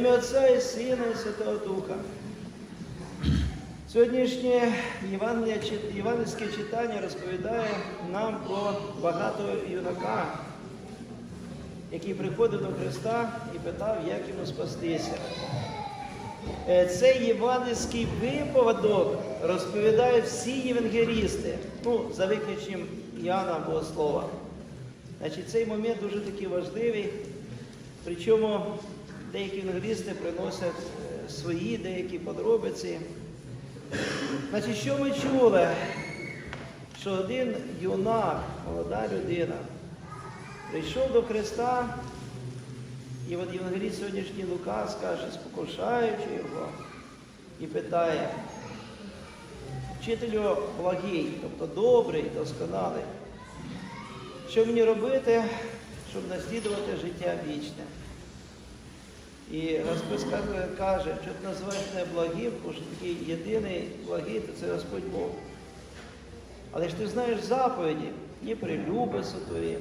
ім'я Отця і Сина і Святого Духа. Сьогоднішнє євангельське читання розповідає нам про багатого юнака, який приходив до Христа і питав, як йому спастися. Е, Цей євангельський виповідок розповідають всі євангелісти, ну, за виключенням Іоанна Богослова. Значить, цей момент дуже такий важливий, причому деякі євангелісти приносять е, свої деякі подробиці. Значить, що ми чули? Що один юнак, молода людина, прийшов до Христа, і от Євангеліст сьогоднішній Лука скаже, спокушаючи його, і питає, вчителю благий, тобто добрий, досконалий, що мені робити, щоб наслідувати життя вічне? І Господь каже, що ти називаєш мене благим, тому що такий єдиний благий, то це Господь Бог. Але ж ти знаєш заповіді, ні прилюби сотворі,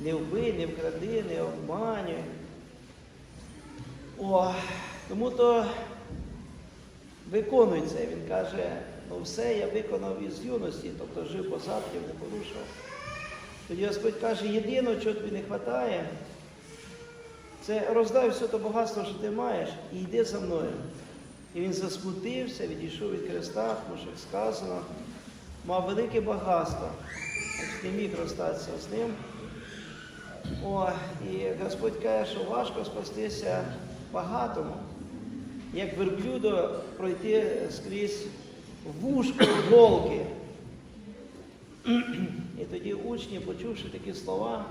не вбий, не вкради, не обманюй. О, тому то виконуй це. Він каже, ну все я виконав із юності, тобто жив по заповідям, не порушував. Тоді Господь каже, єдине, чого тобі не вистачає, це роздай все те багатство, що ти маєш, і йди за мною. І він засмутився, відійшов від Христа, тому що як сказано, мав велике багатство, не міг розстатися з ним. О, і Господь каже, що важко спастися багатому, як верблюдо пройти скрізь вушко голки. І тоді учні, почувши такі слова,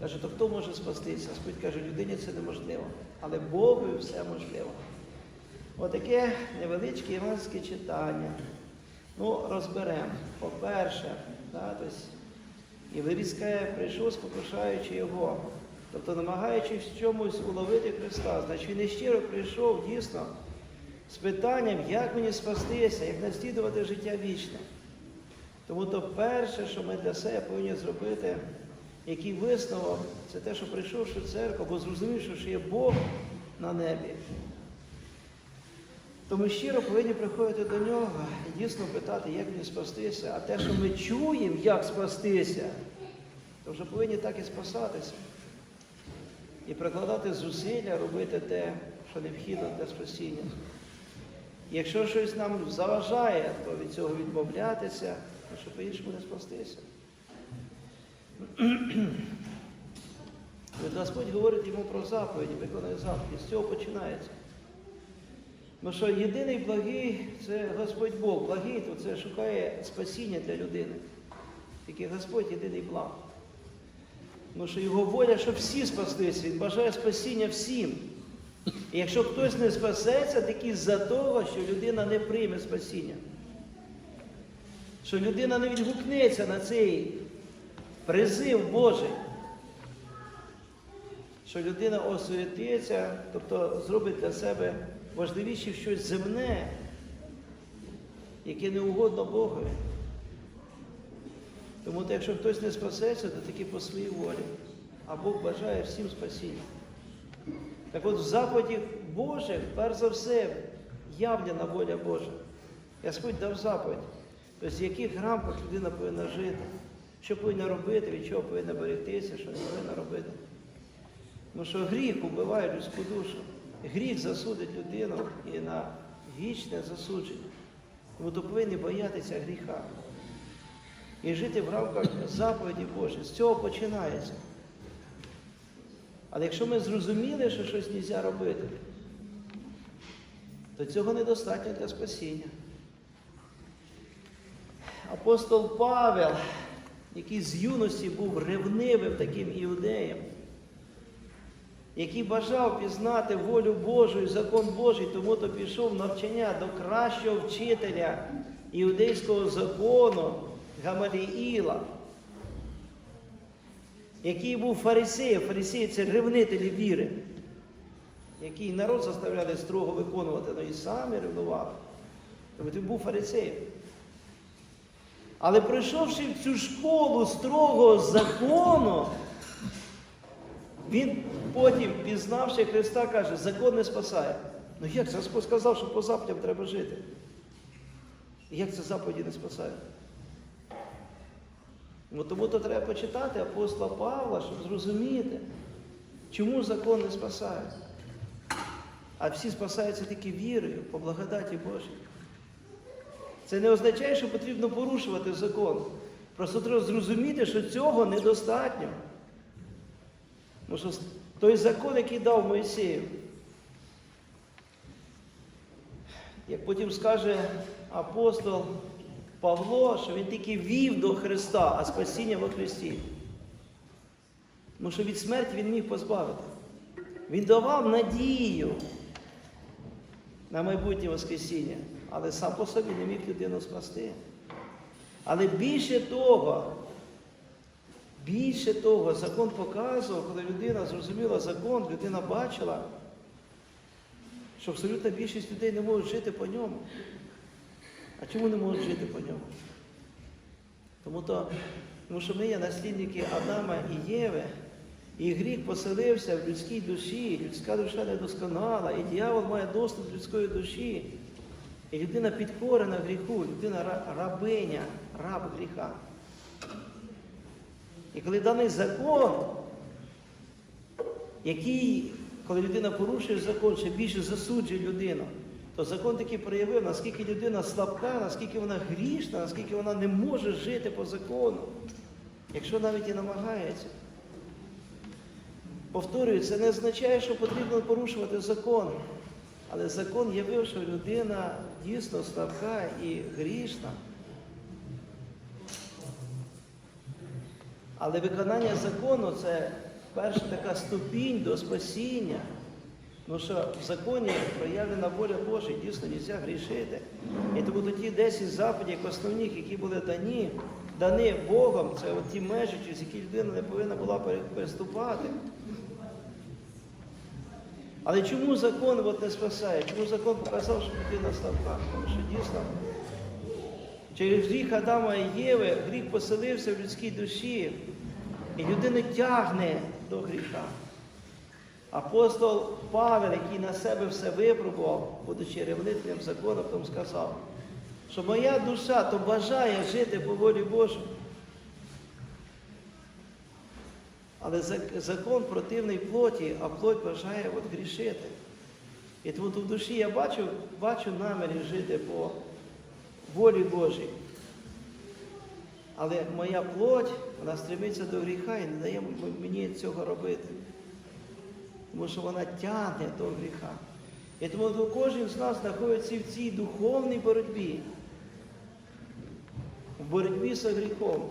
каже, то хто може спастися? Господь каже, людині це неможливо, але Богу все можливо. Отаке невеличке євангельське читання. Ну, розберемо. По-перше, да, тобто, Євангеліст каже, прийшов, спокушаючи його, тобто намагаючись чомусь уловити Христа. Значить, він щиро прийшов дійсно з питанням, як мені спастися, як наслідувати життя вічне. Тому то перше, що ми для себе повинні зробити, який висновок, це те, що прийшовши в церкву, бо зрозумівши, що є Бог на небі. То ми щиро повинні приходити до нього і дійсно питати, як мені спастися. А те, що ми чуємо, як спастися, то вже повинні так і спасатися. І прикладати зусилля, робити те, що необхідно для спасіння. Якщо щось нам заважає, то від цього відмовлятися, то що по-іншому не спастися. Господь говорить йому про заповіді, виконує заповіді. З цього починається. Бо що єдиний благий це Господь Бог. Благий то це шукає спасіння для людини. Тільки Господь єдиний благ. Тому що його воля, щоб всі спаслися, він бажає спасіння всім. І якщо хтось не спасеться, таки з-за того, що людина не прийме спасіння. Що людина не відгукнеться на цей призив Божий. Що людина освятиться, тобто зробить для себе важливіше щось земне, яке не угодно Богові. Тому то, якщо хтось не спасеться, то таки по своїй волі. А Бог бажає всім спасіння. Так от в заповіді Божих, перш за все, явлена воля Божа. Господь дав заповідь, тобто в яких рамках людина повинна жити, що повинна робити, від чого повинна берегтися, що не повинна робити. Тому що гріх убиває людську душу. Гріх засудить людину і на вічне засудження. Тому то повинні боятися гріха. І жити в рамках заповіді Божої. З цього починається. Але якщо ми зрозуміли, що щось не можна робити, то цього недостатньо для спасіння. Апостол Павел, який з юності був ревнивим таким іудеєм, який бажав пізнати волю Божу і закон Божий, тому то пішов навчання до кращого вчителя іудейського закону Гамаліїла, який був фарисеєм, фарисеї це ревнителі віри, який народ заставляли строго виконувати, але і самі ревнували. Тобто він був фарисеєм. Але пройшовши в цю школу строгого закону, він потім, пізнавши Христа, каже, закон не спасає. Ну як це сказав, що по заповідям треба жити? Як це заповіді не спасає? Ну, тому то треба почитати апостола Павла, щоб зрозуміти, чому закон не спасає. А всі спасаються тільки вірою, по благодаті Божій. Це не означає, що потрібно порушувати закон. Просто треба зрозуміти, що цього недостатньо. Тому що той закон, який дав Моїсею, як потім скаже апостол Павло, що він тільки вів до Христа, а спасіння во Христі. Тому що від смерті він міг позбавити. Він давав надію на майбутнє Воскресіння, але сам по собі не міг людину спасти. Але більше того, більше того, закон показував, коли людина зрозуміла закон, людина бачила, що абсолютна більшість людей не можуть жити по ньому. А чому не можуть жити по ньому? Тому, то, тому що ми є наслідники Адама і Єви, і гріх поселився в людській душі, людська душа недосконала, і дьявол має доступ до людської душі. І людина підкорена гріху, людина ра- рабиня, раб гріха. І коли даний закон, який, коли людина порушує закон, ще більше засуджує людину, то закон таки проявив, наскільки людина слабка, наскільки вона грішна, наскільки вона не може жити по закону, якщо навіть і намагається. Повторюю, це не означає, що потрібно порушувати закон. Але закон явив, що людина дійсно слабка і грішна. Але виконання закону це перша така ступінь до спасіння. Ну що в законі проявлена воля Божа, дійсно не можна грішити. І тому то ті 10 заповідей основних, які були дані, дані Богом, це от ті межі, через які людина не повинна була переступати. Але чому закон от не спасає? Чому закон показав, що людина слабка? Тому що дійсно через гріх Адама і Єви гріх поселився в людській душі, і людину тягне до гріха. Апостол Павел, який на себе все випробував, будучи ревнителем закону, тому сказав, що моя душа то бажає жити по волі Божій. Але закон противний плоті, а плоть бажає от грішити. І тут в душі я бачу, бачу наміри жити по волі Божій. Але моя плоть, вона стремиться до гріха і не дає мені цього робити. Тому що вона тягне до гріха. І тому то кожен з нас знаходиться в цій духовній боротьбі, в боротьбі з гріхом.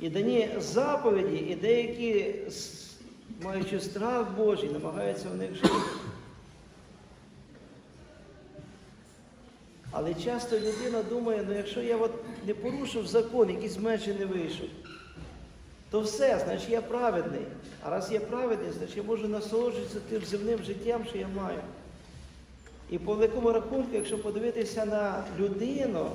І дані заповіді, і деякі, маючи страх Божий, намагаються в них жити. Але часто людина думає, ну якщо я от не порушив закон, якісь межі не вийшов, то все, значить я праведний. А раз я праведний, значить я можу насолоджуватися тим земним життям, що я маю. І по великому рахунку, якщо подивитися на людину,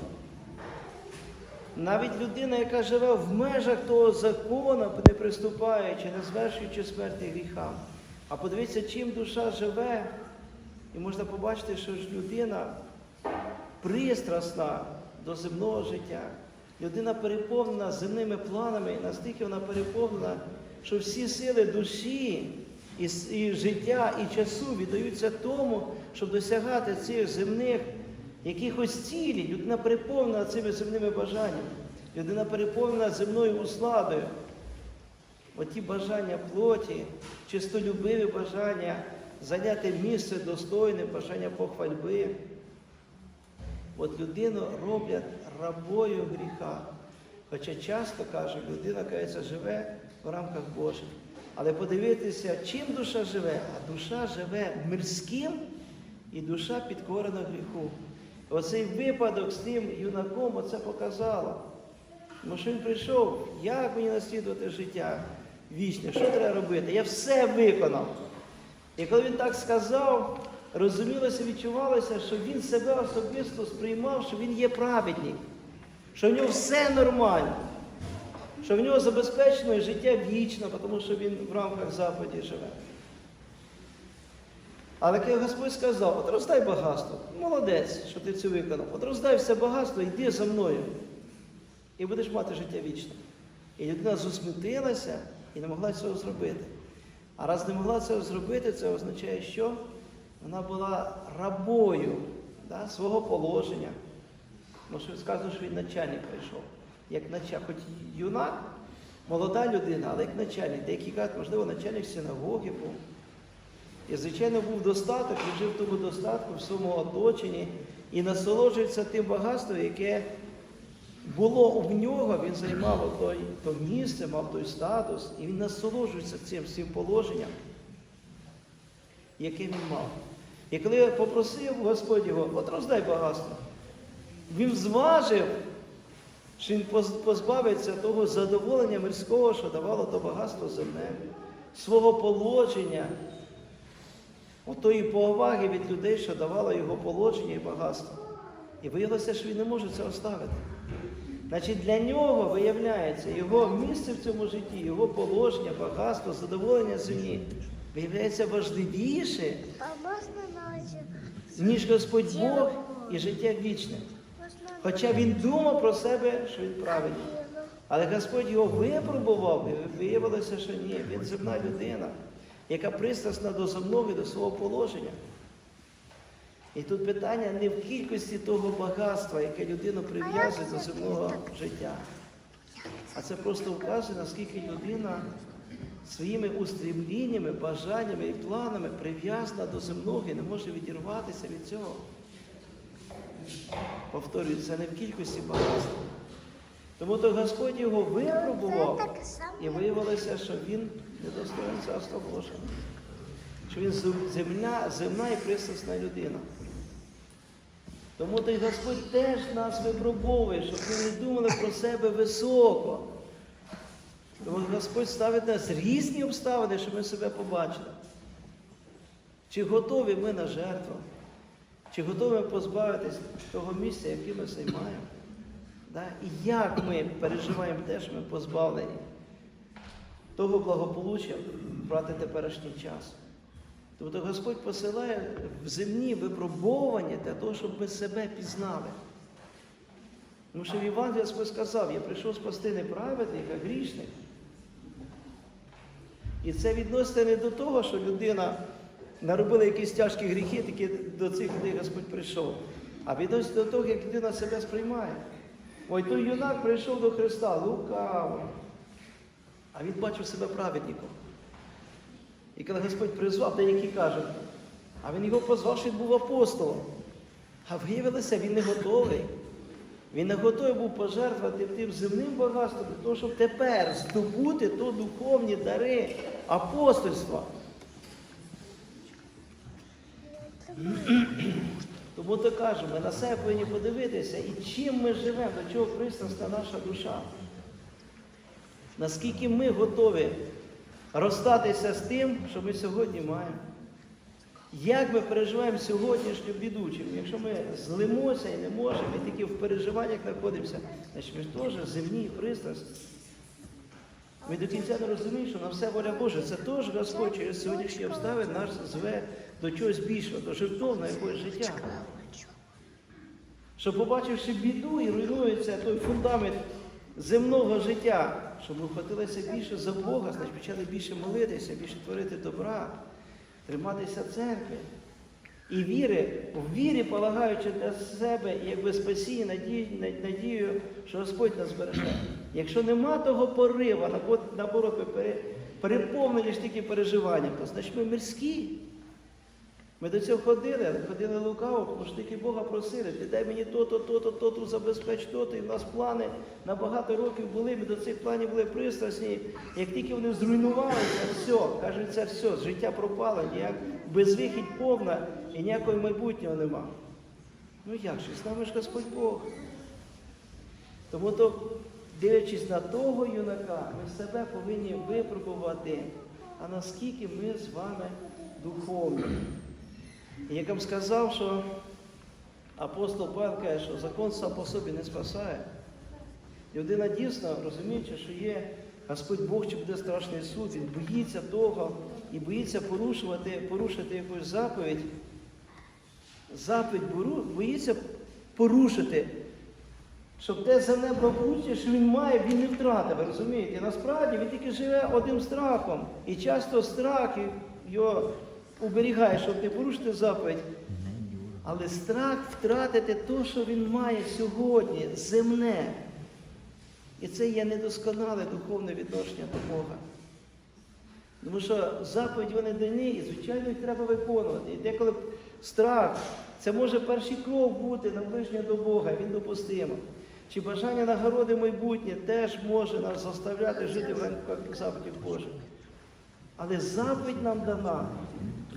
навіть людина, яка живе в межах того закону, не приступаючи, не звершуючи смерті гріхам. А подивіться, чим душа живе, і можна побачити, що ж людина пристрасна до земного життя. Людина переповнена земними планами, і настільки вона переповнена, що всі сили душі і, життя, і часу віддаються тому, щоб досягати цих земних якихось цілей. Людина переповнена цими земними бажаннями. Людина переповнена земною усладою. Оті бажання плоті, чистолюбиві бажання, зайняти місце достойне, бажання похвальби. От людину роблять рабою гріха. Хоча часто кажуть, людина кається, живе в рамках Божих. Але подивитися, чим душа живе, а душа живе мирським і душа підкорена гріху. Оцей випадок з тим юнаком оце показало. Тому що він прийшов, як мені наслідувати життя вічне, що треба робити? Я все виконав. І коли він так сказав, розумілося, відчувалося, що він себе особисто сприймав, що він є праведник, що в нього все нормально, що в нього забезпечено життя вічно, тому що він в рамках заповіді живе. Але коли Господь сказав, от роздай багатство, молодець, що ти це виконав, от роздай все багатство, йди за мною. І будеш мати життя вічне. І людина засмутилася і не могла цього зробити. А раз не могла цього зробити, це означає, що вона була рабою да, свого положення. Тому що сказано, що він начальник прийшов. Як начальник, хоч юнак, молода людина, але як начальник. Деякі кажуть, можливо, начальник синагоги був. І, звичайно, був достаток, він жив в тому достатку, в своєму оточенні. І насолоджується тим багатством, яке було в нього, він займав той, то місце, мав той статус, і він насолоджується цим, цим положенням, яке він мав. І коли я попросив Господь його, от роздай багатство, він зважив, що він позбавиться того задоволення мирського, що давало то багатство земне, свого положення, отої поваги від людей, що давало його положення і багатство. І виявилося, що він не може це оставити. Значить, для нього виявляється його місце в цьому житті, його положення, багатство, задоволення землі виявляється важливіше, ніж Господь Бог і життя вічне. Хоча він думав про себе, що він правильний. Але Господь його випробував, і виявилося, що ні, він земна людина, яка пристрасна до земного до свого положення. І тут питання не в кількості того багатства, яке людину прив'язує до земного життя. А це просто вказує, наскільки людина своїми устремліннями, бажаннями і планами прив'язана до земного і не може відірватися від цього. Повторюю, це не в кількості багатства. Тому то Господь його випробував, і виявилося, що він недостоїн царства Божого. Що він земля, земна і пристрасна людина. Тому той Господь теж нас випробовує, щоб ми не думали про себе високо. Тому Господь ставить нас різні обставини, щоб ми себе побачили. Чи готові ми на жертву? Чи готові позбавитись того місця, яке ми займаємо? І як ми переживаємо те, що ми позбавлені того благополуччя брати теперішній час. Тобто Господь посилає в земні випробовування для того, щоб ми себе пізнали. Тому що в Євангелії Господь сказав, я прийшов спасти не праведних, а грішних. І це відноситься не до того, що людина наробила якісь тяжкі гріхи, тільки до цих людей Господь прийшов. А відноситься до того, як людина себе сприймає. Ой, той юнак прийшов до Христа, лукаво. А він бачив себе праведником. І коли Господь призвав, деякі кажуть, а він його позвав, що він був апостолом. А виявилося, він не готовий. Він не готовий був пожертвувати тим земним багатством для того, щоб тепер здобути то духовні дари апостольства. Тому то кажемо, ми на себе повинні подивитися, і чим ми живемо, до чого пристрасна наша душа. Наскільки ми готові розстатися з тим, що ми сьогодні маємо. Як ми переживаємо сьогоднішню біду? Якщо ми злимося і не можемо, і тільки в переживаннях знаходимося, значить ми теж земні і пристрасні. Ми до кінця не розуміємо, що на все воля Божа. Це теж Господь через сьогоднішні обставини нас зве до чогось більшого, до жертовного якогось життя. Що побачивши біду і руйнується той фундамент земного життя, щоб ми вхватилися більше за Бога, значить почали більше молитися, більше творити добра, триматися церкви. І віри, в вірі полагаючи для себе якби спасіння, надію, надію, що Господь нас береже. Якщо нема того порива, наоборот, ми переповнені ж тільки переживанням, то значить ми мирські. Ми до цього ходили, але ходили лукаво, тому що тільки Бога просили, ти дай мені то-то, то-то, то-то, забезпеч то-то. І в нас плани на багато років були, ми до цих планів були пристрасні. Як тільки вони зруйнувалися, все, кажуть, це все, життя пропало, ніяк безвихідь повна і ніякого майбутнього нема. Ну як же, з нами ж Господь Бог. Тому то, дивлячись на того юнака, ми себе повинні випробувати, а наскільки ми з вами духовні. І як вам сказав, що апостол Павел каже, що закон сам по собі не спасає. людина дійсно, розуміючи, що є Господь Бог, чи буде страшний суд, він боїться того і боїться порушувати, порушити якусь заповідь. Заповідь боїться порушити, щоб те земне благополуччя, що він має, він не втратив, розумієте? Насправді він тільки живе одним страхом. І часто страх його уберігає, щоб не порушити заповідь. Але страх втратити те, що він має сьогодні, земне. І це є недосконале духовне відношення до Бога. Тому що заповідь вони дані, і звичайно їх треба виконувати. І деколи страх, це може перший крок бути наближення до Бога, він допустимо. Чи бажання нагороди майбутнє теж може нас заставляти жити в рамках заповідів Божих. Але заповідь нам дана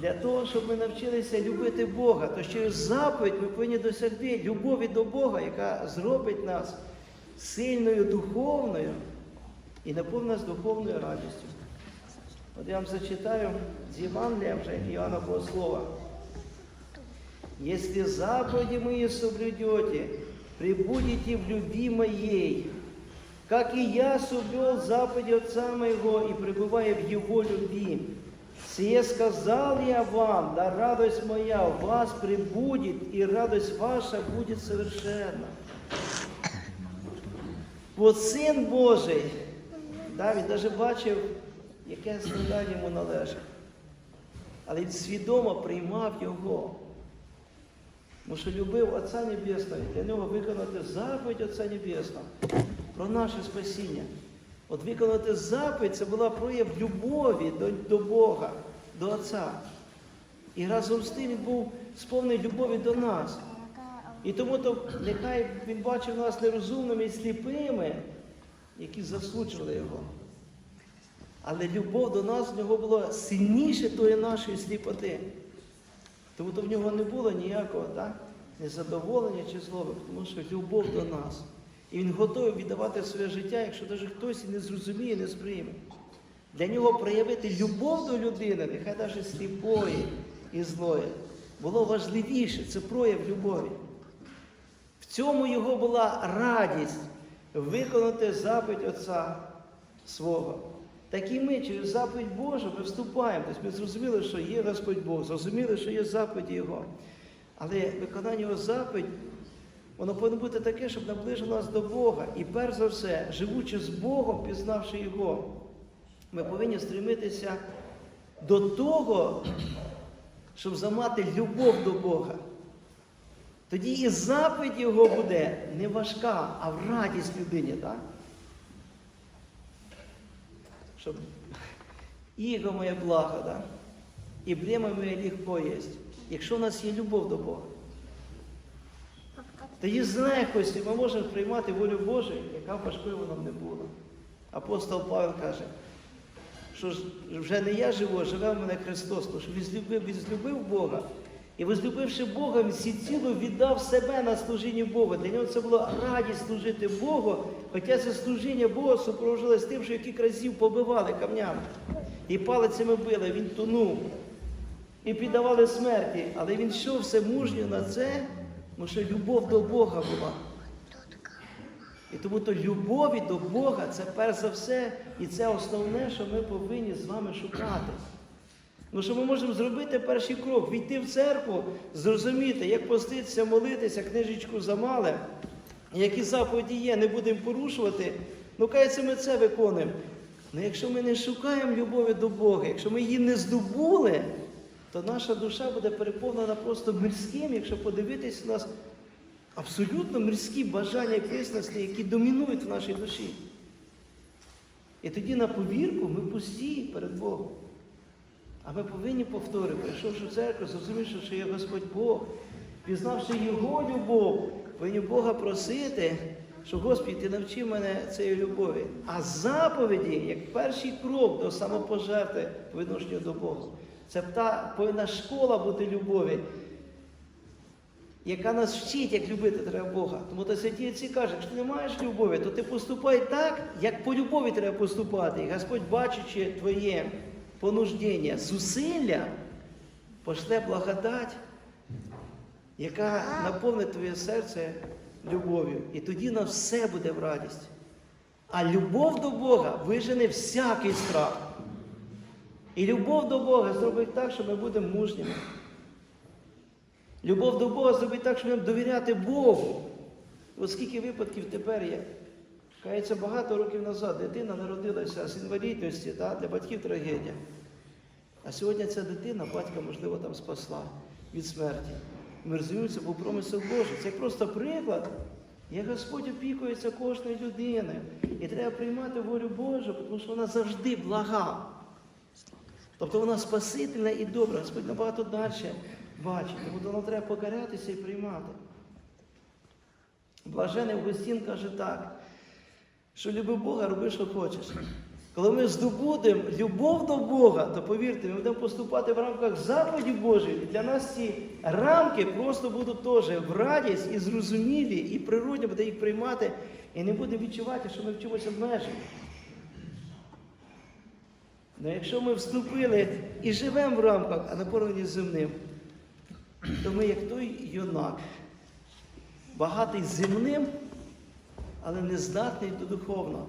для того, щоб ми навчилися любити Бога. То через заповідь ми повинні досягти любові до Бога, яка зробить нас сильною духовною і наповнить нас духовною радістю. От я вам зачитаю з Євангелія вже Иоанна Богослова. Если заповеди мои соблюдете, прибудете в любви моей, как и я соблюл заповеди Отца моего и пребываю в Его любви. Сие сказал я вам, да радость моя в вас прибудет, и радость ваша будет совершенна. Бо Син Божий, да, він бачив, яке страдання йому належить. Але він свідомо приймав його. Тому що любив Отця Небесного, для нього виконати заповідь Отця Небесного про наше спасіння. От виконати заповідь це була прояв любові до Бога, до Отця. І разом з тим він був сповнений любові до нас. І тому то нехай він бачив нас нерозумними і сліпими, які засуджували його. Але любов до нас в нього була сильніше тої нашої сліпоти. Тому то в нього не було ніякого так, незадоволення чи злоби, тому що любов до нас. І він готовий віддавати своє життя, якщо навіть хтось і не зрозуміє, не сприйме. Для нього проявити любов до людини, нехай навіть сліпої і злої, було важливіше, це прояв любові. В цьому його була радість виконати заповідь Отця свого. Так і ми через заповідь Божу ми вступаємо. Тобто ми зрозуміли, що є Господь Бог, зрозуміли, що є заповідь Його. Але виконання Його заповідь, воно повинно бути таке, щоб наближило нас до Бога. І перш за все, живучи з Богом, пізнавши Його, ми повинні стремитися до того, щоб замати любов до Бога. Тоді і заповідь Його буде не важка, а в радість людині. так? Щоб іго моє благо, да? і бремя моє легко є, якщо в нас є любов до Бога. Тоді з легкості ми можемо приймати волю Божу, яка важкою нам не була. Апостол Павел каже, що вже не я живу, а живе в мене Христос, тому що він злюбив, Бога. І возлюбивши Бога, він всеціло віддав себе на служіння Бога. Для нього це була радість служити Богу, хоча це служіння Бога супроводжувалося тим, що яких разів побивали камнями. І палицями били, він тонув. І піддавали смерті. Але він йшов все мужньо на це, тому що любов до Бога була. І тому то любові до Бога це перш за все, і це основне, що ми повинні з вами шукати. Ну, що ми можемо зробити перший крок, війти в церкву, зрозуміти, як поститися, молитися, книжечку замали, які заповіді є, не будемо порушувати. Ну, кається, ми це виконуємо. Ну, якщо ми не шукаємо любові до Бога, якщо ми її не здобули, то наша душа буде переповнена просто мирським, якщо подивитись у нас абсолютно мирські бажання і пристрасті, які домінують в нашій душі. І тоді на повірку ми пусті перед Богом. А ми повинні повторити, прийшовши в церкву, зрозумівши, що є Господь Бог, пізнавши Його любов, повинні Бога просити, що Господь, ти навчи мене цієї любові. А заповіді, як перший крок до самопожертви по відношенню до Бога. Це та повинна школа бути любові, яка нас вчить, як любити треба Бога. Тому то святі отці кажуть, якщо ти не маєш любові, то ти поступай так, як по любові треба поступати. І Господь, бачачи твоє понуждення, зусилля, пошле благодать, яка наповнить твоє серце любов'ю. І тоді на все буде в радість. А любов до Бога вижене всякий страх. І любов до Бога зробить так, що ми будемо мужніми. Любов до Бога зробить так, що ми будемо довіряти Богу. От скільки випадків тепер є. Кається багато років назад дитина народилася з інвалідністю, да, для батьків трагедія. А сьогодні ця дитина, батька, можливо, там спасла від смерті. Ми розуміємо, це був промисел Божий. Це просто приклад, як Господь опікується кожною людиною. І треба приймати волю Божу, тому що вона завжди блага. Тобто вона спасительна і добра. Господь набагато далі бачить. Тому нам треба покарятися і приймати. Блажений Августін каже так, що люби Бога, роби, що хочеш. Коли ми здобудемо любов до Бога, то повірте, ми будемо поступати в рамках заповідів Божої. І для нас ці рамки просто будуть теж в радість і зрозумілі, і природно буде їх приймати, і не будемо відчувати, що ми в чомусь обмежені. Ну якщо ми вступили і живемо в рамках, а наповнені земним, то ми як той юнак, багатий земним, але не здатний до духовного.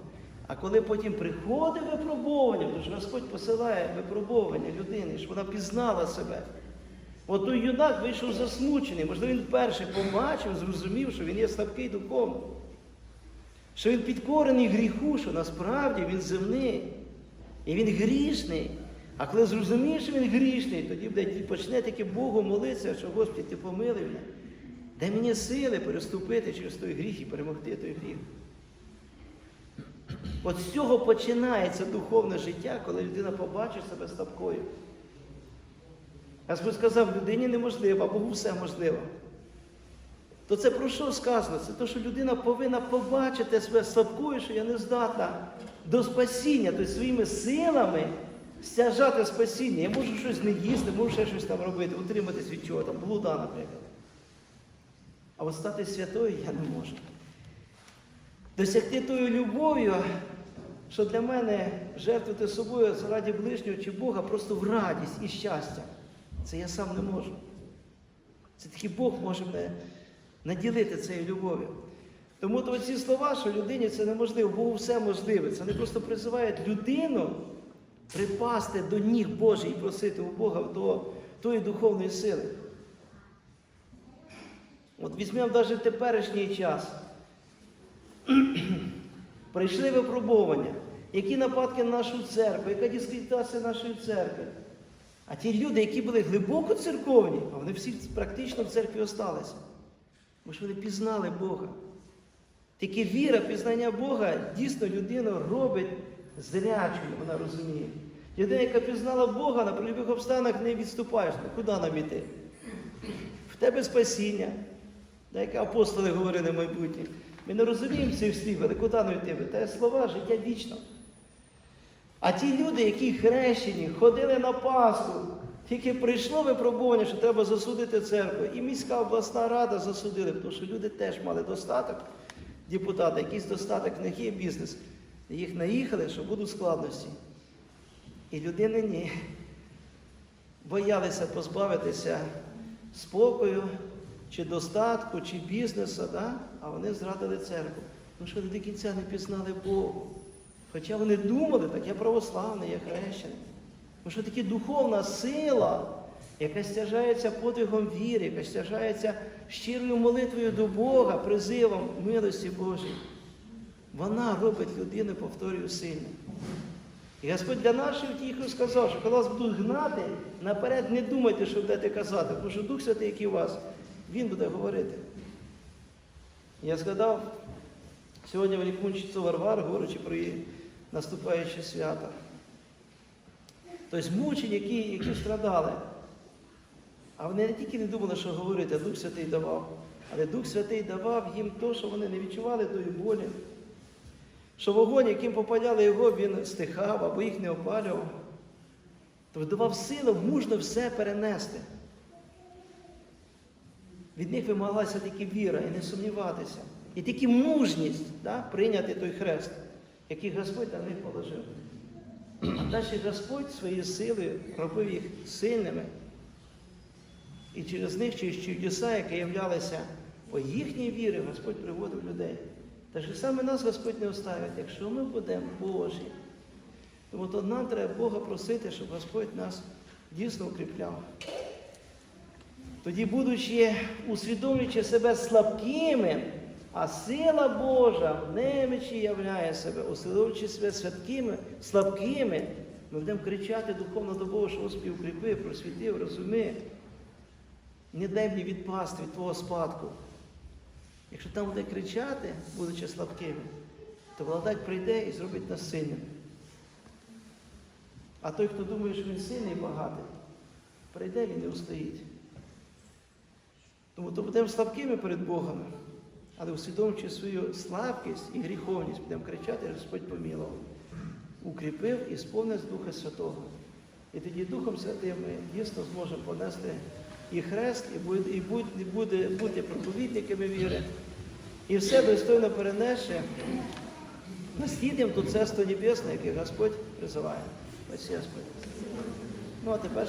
А коли потім приходить випробовування, тому що Господь посилає випробовування людини, щоб вона пізнала себе. От той юнак вийшов засмучений, можливо, він вперше побачив, зрозумів, що він є слабкий духовно, що він підкорений гріху, що насправді він земний. І він грішний. А коли зрозуміє, що він грішний, тоді буде, почне таки Богу молитися, що Господи, ти помилуй мене. Дай мені сили переступити через той гріх і перемогти той гріх. От з цього починається духовне життя, коли людина побачить себе слабкою. Господь сказав, людині неможливо, а Богу все можливо. То це про що сказано? Це те, що людина повинна побачити себе слабкою, що я не здатна до спасіння, тобто своїми силами стяжати спасіння. Я можу щось не їсти, можу ще щось там робити, утриматись від чого там, блуда, наприклад. А от стати святою я не можу. Досягти тою любов'ю, що для мене жертвувати собою заради ближнього чи Бога просто в радість і щастя. Це я сам не можу. Це тільки Бог може мене наділити цією любов'ю. Тому то ці слова, що людині це неможливо, Богу все можливе. Це не просто призивають людину припасти до ніг Божих і просити у Бога до тої духовної сили. От візьмемо навіть теперішній час. Прийшли випробування, які нападки на нашу церкву, яка дискредитація нашої церкви. А ті люди, які були глибоко церковні, а вони всі практично в церкві осталися. Бо ж вони пізнали Бога. Тільки віра, пізнання Бога дійсно людину робить зрячою, вона розуміє. Людина, яка пізнала Бога, на любих обставинах не відступаєш. Ну куди нам іти? В тебе спасіння, да, як апостоли говорили в майбутнє. Ми не розуміємо цих слів, але куди нам йти? Те слова життя вічно. А ті люди, які хрещені, ходили на Пасху, тільки прийшло випробування, що треба засудити церкву. І міська обласна рада засудили, тому що люди теж мали достаток, депутати, якийсь достаток в них є бізнес. Їх наїхали, що будуть складності. І людини ні. Боялися позбавитися спокою, чи достатку, чи бізнесу, да? а вони зрадили церкву. Тому що вони до кінця не пізнали Богу. Хоча вони думали, так я православний, я хрещений. Тому що таки духовна сила, яка стяжається подвигом віри, яка стяжається щирою молитвою до Бога, призивом милості Божої, вона робить людину, повторюю, сильною. І Господь для нашої втіхи сказав, що коли вас будуть гнати, наперед не думайте, що будете казати, тому що Дух Святий, який у вас, Він буде говорити. Я згадав сьогодні великомучицю Варвару, говорячи про її наступаюче свято. Тобто мучені, які, які страдали. А вони не тільки не думали, що говорити, а Дух Святий давав. Але Дух Святий давав їм те, що вони не відчували тої болі. Що вогонь, яким попаляли його, він стихав або їх не опалював. Тобто давав силу мужно все перенести. Від них вимагалася тільки віра і не сумніватися. І тільки мужність да, прийняти той хрест, який Господь на них положив. А далі Господь своєю силою робив їх сильними. І через них, через чудеса, які являлися по їхній вірі, Господь приводив людей. Та ж саме нас Господь не оставить, якщо ми будемо Божі. Тому то нам треба Бога просити, щоб Господь нас дійсно укріпляв. Тоді, будучи, усвідомлюючи себе слабкими, а сила Божа в немічі являє себе, усвідомлюючи себе святкими, слабкими, ми будемо кричати духовно до Бога, що Господи укріпи, просвітив, розуми. Не дай мені відпасти від Твого спадку. Якщо там буде кричати, будучи слабкими, то благодать прийде і зробить нас сильними. А той, хто думає, що він сильний і багатий, прийде він не устоїть. Тому то будемо слабкими перед Богом, але усвідомлюючи свою слабкість і гріховність, будемо кричати, Господь помілував. Укріпив і сповнив Духа Святого. І тоді Духом Святим ми дійсно зможемо понести і хрест, і буде, і буде, і буде бути проповідниками віри, і все достойно перенесше, наслідуємо до царство небесне, яке Господь призиває. Ось Господь. Ну а тепер